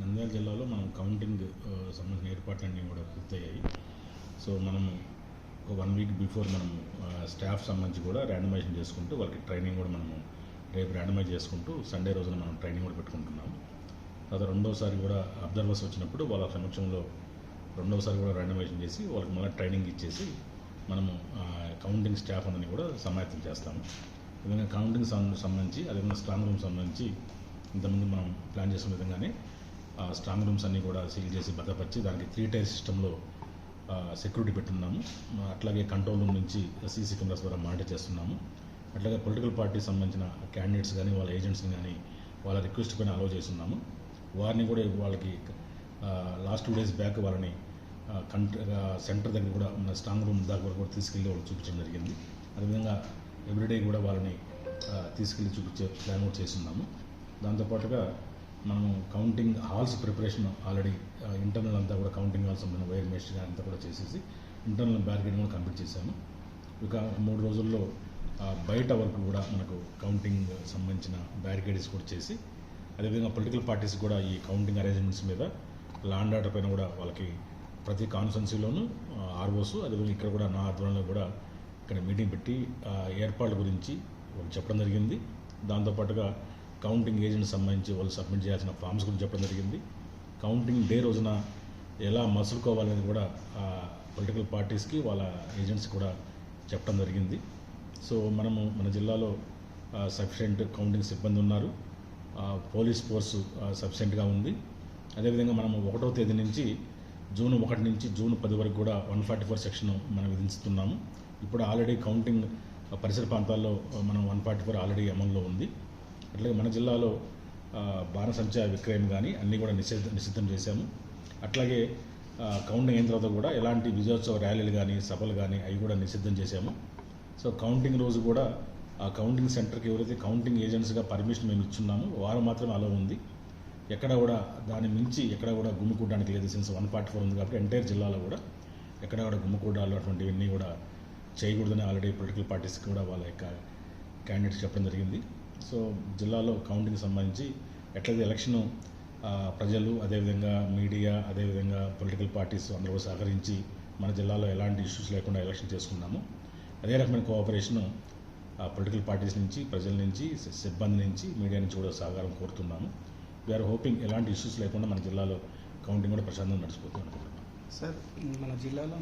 నందార్ జిల్లాలో మనం కౌంటింగ్ సంబంధించిన ఏర్పాట్లన్నీ కూడా పూర్తయ్యాయి. సో మనము ఒక వన్ వీక్ బిఫోర్ మనము స్టాఫ్ సంబంధించి కూడా ర్యాండమైజేషన్ చేసుకుంటూ వాళ్ళకి ట్రైనింగ్ కూడా మనము రేపు ర్యాండమైజ్ చేసుకుంటూ సండే రోజున మనం ట్రైనింగ్ కూడా పెట్టుకుంటున్నాము. తర్వాత రెండోసారి కూడా అబ్జర్వర్స్ వచ్చినప్పుడు వాళ్ళ సమక్షంలో రెండోసారి కూడా ర్యాండమైజేషన్ చేసి వాళ్ళకి మళ్ళీ ట్రైనింగ్ ఇచ్చేసి మనము కౌంటింగ్ స్టాఫ్ అనేది కూడా సమాయత్తం చేస్తాము. ఈ విధంగా కౌంటింగ్ సంబంధించి అదేవిధంగా స్ట్రాంగ్ రూమ్ సంబంధించి ఇంతకుముందు మనం ప్లాన్ చేసిన విధంగానే స్ట్రాంగ్ రూమ్స్ అన్నీ కూడా సీల్ చేసి భద్రపరిచి దానికి త్రీ టైర్ సిస్టంలో సెక్యూరిటీ పెట్టున్నాము. అట్లాగే కంట్రోల్ రూమ్ నుంచి సీసీ కెమెరాస్ ద్వారా మానిటర్ చేస్తున్నాము. అట్లాగే పొలిటికల్ పార్టీకి సంబంధించిన క్యాండిడేట్స్ కానీ వాళ్ళ ఏజెంట్స్ని కానీ వాళ్ళ రిక్వెస్ట్ పైన అలో చేస్తున్నాము. వారిని కూడా వాళ్ళకి లాస్ట్ టూ డేస్ బ్యాక్ వాళ్ళని కంట్రీ సెంటర్ దగ్గర కూడా ఉన్న స్ట్రాంగ్ రూమ్ దాకా వరకు కూడా తీసుకెళ్ళి వాళ్ళు చూపించడం జరిగింది. అదేవిధంగా ఎవ్రీడే కూడా వాళ్ళని తీసుకెళ్ళి చూపించే ప్లాన్ కూడా చేస్తున్నాము. దాంతోపాటుగా మనము counting halls preparation already internal అంతా కూడా కౌంటింగ్ హాల్స్ సంబంధించిన వైర్ మెష్ అంతా కూడా చేసేసి ఇంటర్నల్ బ్యారికేడ్ కూడా కంప్లీట్ చేశాము. ఇక మూడు రోజుల్లో బయట వరకు కూడా మనకు కౌంటింగ్ సంబంధించిన బ్యారికేడ్స్ కూడా చేసి అదేవిధంగా పొలిటికల్ పార్టీస్ కూడా ఈ కౌంటింగ్ అరేంజ్మెంట్స్ మీద లాండ్ ఆర్డర్ పైన కూడా వాళ్ళకి ప్రతి కాన్స్టెన్సీలోనూ ఆర్ఓస్ అదేవిధంగా ఇక్కడ కూడా నా ఆధ్వర్యంలో కూడా ఇక్కడ మీటింగ్ పెట్టి ఏర్పాట్ల గురించి చెప్పడం జరిగింది. దాంతోపాటుగా కౌంటింగ్ ఏజెంట్ సంబంధించి వాళ్ళు సబ్మిట్ చేయాల్సిన ఫామ్స్ గురించి చెప్పడం జరిగింది. కౌంటింగ్ డే రోజున ఎలా మసులుకోవాలనేది కూడా పొలిటికల్ పార్టీస్కి వాళ్ళ ఏజెంట్స్ కూడా చెప్పడం జరిగింది. సో మనము మన జిల్లాలో సఫిషియెంట్ కౌంటింగ్ సిబ్బంది ఉన్నారు. పోలీస్ ఫోర్సు సఫిషియెంట్గా ఉంది. అదేవిధంగా మనము ఒకటో తేదీ నుంచి జూన్ ఒకటి నుంచి జూన్ పది వరకు కూడా వన్ ఫార్టీ ఫోర్ సెక్షన్ మనం విధిస్తున్నాము. ఇప్పుడు ఆల్రెడీ కౌంటింగ్ పరిసర ప్రాంతాల్లో మనం వన్ ఫార్టీ ఫోర్ ఆల్రెడీ అమల్లో ఉంది. అట్లాగే మన జిల్లాలో ఆ, బాణసంచా విక్రయం కానీ అన్నీ కూడా నిషేధ నిషిద్ధం చేశాము. అట్లాగే కౌంటింగ్ అయిన తర్వాత కూడా ఎలాంటి విజయోత్సవ ర్యాలీలు కానీ సభలు కానీ అవి కూడా నిషిద్ధం చేశాము. సో కౌంటింగ్ రోజు కూడా ఆ కౌంటింగ్ సెంటర్కి ఎవరైతే కౌంటింగ్ ఏజెంట్స్గా పర్మిషన్ మేము ఇచ్చున్నామో వారు మాత్రమే అలో ఉంది. ఎక్కడ కూడా దాని మించి ఎక్కడ కూడా గుమ్ముకూడడానికి లేదు. సిన్స్ వన్ ఫార్టీ ఫోర్ ఉంది కాబట్టి ఎంటైర్ జిల్లాలో కూడా ఎక్కడ కూడా గుమ్ముకూడాలు అటువంటివన్నీ కూడా చేయకూడదని ఆల్రెడీ పొలిటికల్ పార్టీస్కి కూడా వాళ్ళ యొక్క క్యాండిడేట్స్ చెప్పడం జరిగింది. సో జిల్లాలో కౌంటింగ్ సంబంధించి ఎట్లయితే ఎలక్షన్ ప్రజలు అదేవిధంగా మీడియా అదేవిధంగా పొలిటికల్ పార్టీస్ అందరూ కూడా సహకరించి మన జిల్లాలో ఎలాంటి ఇష్యూస్ లేకుండా ఎలక్షన్ చేసుకున్నాము. అదే రకమైన కోఆపరేషన్ పొలిటికల్ పార్టీస్ నుంచి ప్రజల నుంచి సిబ్బంది నుంచి మీడియా నుంచి కూడా సహకారం కోరుతున్నాము. వీఆర్ హోపింగ్ ఎలాంటి ఇష్యూస్ లేకుండా మన జిల్లాలో కౌంటింగ్ కూడా ప్రశాంతంగా నడిచిపోతుంది అనుకుంటున్నాం సార్ మన జిల్లాలో